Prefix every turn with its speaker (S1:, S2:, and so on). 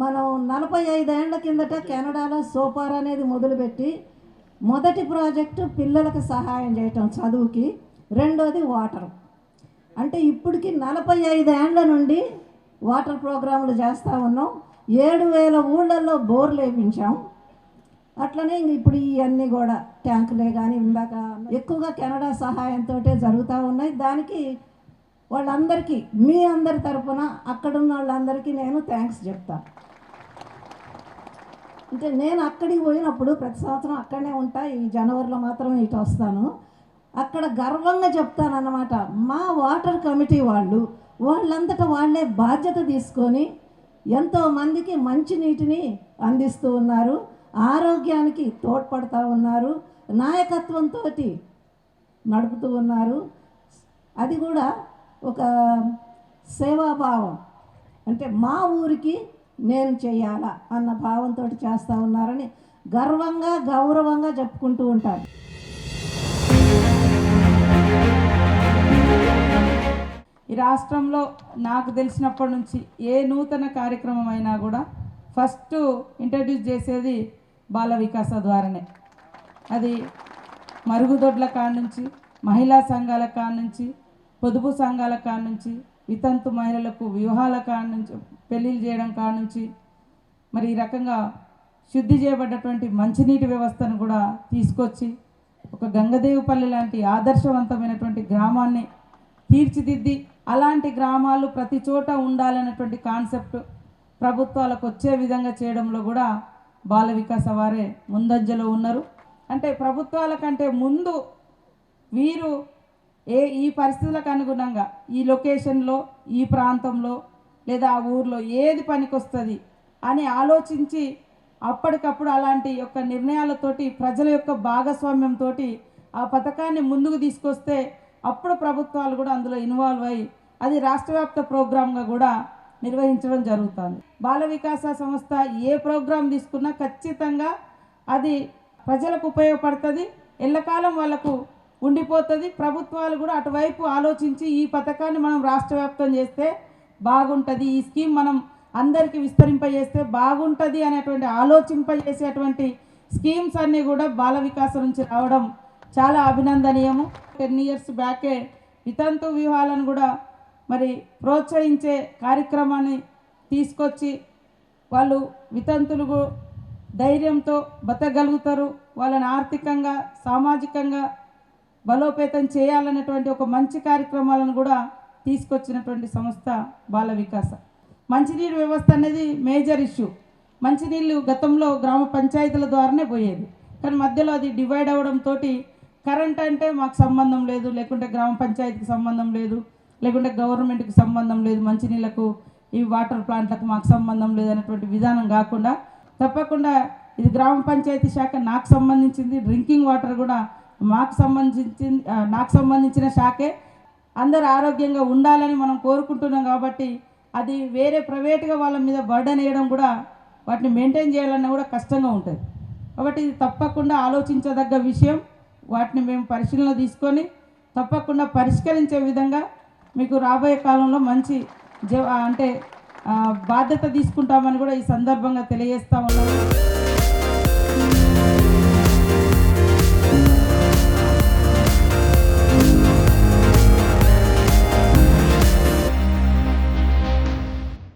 S1: మనం నలభై ఐదేళ్ళ కిందట కెనడాలో సోపార్ అనేది మొదలుపెట్టి మొదటి ప్రాజెక్టు పిల్లలకు సహాయం చేయటం చదువుకి రెండోది వాటర్. అంటే ఇప్పటికి నలభై ఐదేళ్ళ నుండి వాటర్ ప్రోగ్రాములు చేస్తూ ఉన్నాం. ఏడు వేల ఊళ్ళల్లో బోర్లు వేయించాం అట్లనే ఇంక ఇప్పుడు ఇవన్నీ కూడా ట్యాంకులే కానీ ఇందాక ఎక్కువగా కెనడా సహాయంతో జరుగుతూ ఉన్నాయి. దానికి వాళ్ళందరికీ మీ అందరి తరపున అక్కడున్న వాళ్ళందరికీ నేను థ్యాంక్స్ చెప్తాను అంటే నేను అక్కడికి పోయినప్పుడు ప్రతి సంవత్సరం అక్కడనే ఉంటా ఈ జనవరిలో మాత్రం ఇటు వస్తాను. అక్కడ గర్వంగా చెప్తానన్నమాట మా వాటర్ కమిటీ వాళ్ళు వాళ్ళంతటా వాళ్ళే బాధ్యత తీసుకొని ఎంతోమందికి మంచి నీటిని అందిస్తూ ఉన్నారు ఆరోగ్యానికి తోడ్పడుతూ ఉన్నారు నాయకత్వంతో నడుపుతూ ఉన్నారు. అది కూడా ఒక సేవాభావం. అంటే మా ఊరికి నేను చేయాలా అన్న భావంతో చేస్తూ ఉన్నారని గర్వంగా గౌరవంగా చెప్పుకుంటూ ఉంటారు.
S2: ఈ రాష్ట్రంలో నాకు తెలిసినప్పటి నుంచి ఏ నూతన కార్యక్రమం అయినా కూడా ఫస్ట్ ఇంట్రడ్యూస్ చేసేది బాల వికాస ద్వారానే. అది మరుగుదొడ్ల కాడ నుంచి మహిళా సంఘాల కాడ నుంచి పొదుపు సంఘాల కాడ నుంచి వితంతు మహిళలకు వ్యూహాల కాడ నుంచి పెళ్ళిళ్ళు చేయడం కాడ నుంచి మరి ఈ రకంగా శుద్ధి చేయబడ్డటువంటి మంచినీటి వ్యవస్థను కూడా తీసుకొచ్చి ఒక గంగదేవిపల్లి లాంటి ఆదర్శవంతమైనటువంటి గ్రామాన్ని తీర్చిదిద్ది అలాంటి గ్రామాలు ప్రతి చోట ఉండాలన్నటువంటి కాన్సెప్ట్ ప్రభుత్వాలకు వచ్చే విధంగా చేయడంలో కూడా బాల వికాస వారే ముందంజలో ఉన్నారు. అంటే ప్రభుత్వాల కంటే ముందు వీరు ఏ ఈ పరిస్థితులకు అనుగుణంగా ఈ లొకేషన్లో ఈ ప్రాంతంలో లేదా ఆ ఊర్లో ఏది పనికొస్తుంది అని ఆలోచించి అప్పటికప్పుడు అలాంటి యొక్క నిర్ణయాలతోటి ప్రజల యొక్క భాగస్వామ్యంతో ఆ పథకాన్ని ముందుకు తీసుకొస్తే అప్పుడు ప్రభుత్వాలు కూడా అందులో ఇన్వాల్వ్ అయ్యి అది రాష్ట్ర వ్యాప్త ప్రోగ్రామ్గా కూడా నిర్వహించడం జరుగుతుంది. బాల వికాస సంస్థ ఏ ప్రోగ్రాం తీసుకున్నా ఖచ్చితంగా అది ప్రజలకు ఉపయోగపడుతుంది ఎల్లకాలం వాళ్ళకు ఉండిపోతుంది. ప్రభుత్వాలు కూడా అటువైపు ఆలోచించి ఈ పథకాన్ని మనం రాష్ట్ర వ్యాప్తం చేస్తే బాగుంటుంది. ఈ స్కీమ్ మనం అందరికీ విస్తరింపజేస్తే బాగుంటుంది అనేటువంటి ఆలోచింపజేసేటువంటి స్కీమ్స్ అన్నీ కూడా బాల వికాసం నుంచి రావడం చాలా అభినందనీయము. టెన్ ఇయర్స్ బ్యాకే వితంతు వ్యూహాలను కూడా మరి ప్రోత్సహించే కార్యక్రమాన్ని తీసుకొచ్చి వాళ్ళు వితంతులు ధైర్యంతో బతకగలుగుతారు. వాళ్ళని ఆర్థికంగా సామాజికంగా బలోపేతం చేయాలనేటువంటి ఒక మంచి కార్యక్రమాలను కూడా తీసుకొచ్చినటువంటి సంస్థ బాల వికాస. మంచినీరు వ్యవస్థ అనేది మేజర్ ఇష్యూ. మంచినీళ్ళు గతంలో గ్రామ పంచాయతీల ద్వారానే పోయేది కానీ మధ్యలో అది డివైడ్ అవ్వడంతో కరెంట్ అంటే మాకు సంబంధం లేదు లేకుంటే గ్రామ పంచాయతీకి సంబంధం లేదు లేకుంటే గవర్నమెంట్కి సంబంధం లేదు మంచినీళ్ళకు ఈ వాటర్ ప్లాంట్లకు మాకు సంబంధం లేదు అనేటువంటి విధానం కాకుండా తప్పకుండా ఇది గ్రామ పంచాయతీ శాఖ నాకు సంబంధించింది డ్రింకింగ్ వాటర్ కూడా మాకు సంబంధించింది నాకు సంబంధించిన శాఖే అందరు ఆరోగ్యంగా ఉండాలని మనం కోరుకుంటున్నాం కాబట్టి అది వేరే ప్రైవేట్గా వాళ్ళ మీద బర్డన్ వేయడం కూడా వాటిని మెయింటైన్ చేయాలన్నా కూడా కష్టంగా ఉంటుంది. కాబట్టి ఇది తప్పకుండా ఆలోచించదగ్గ విషయం. వాటిని మేము పరిశీలన తీసుకొని తప్పకుండా పరిష్కరించే విధంగా మీకు రాబోయే కాలంలో మంచి జ అంటే బాధ్యత తీసుకుంటామని కూడా ఈ సందర్భంగా తెలియజేస్తా ఉన్నాము.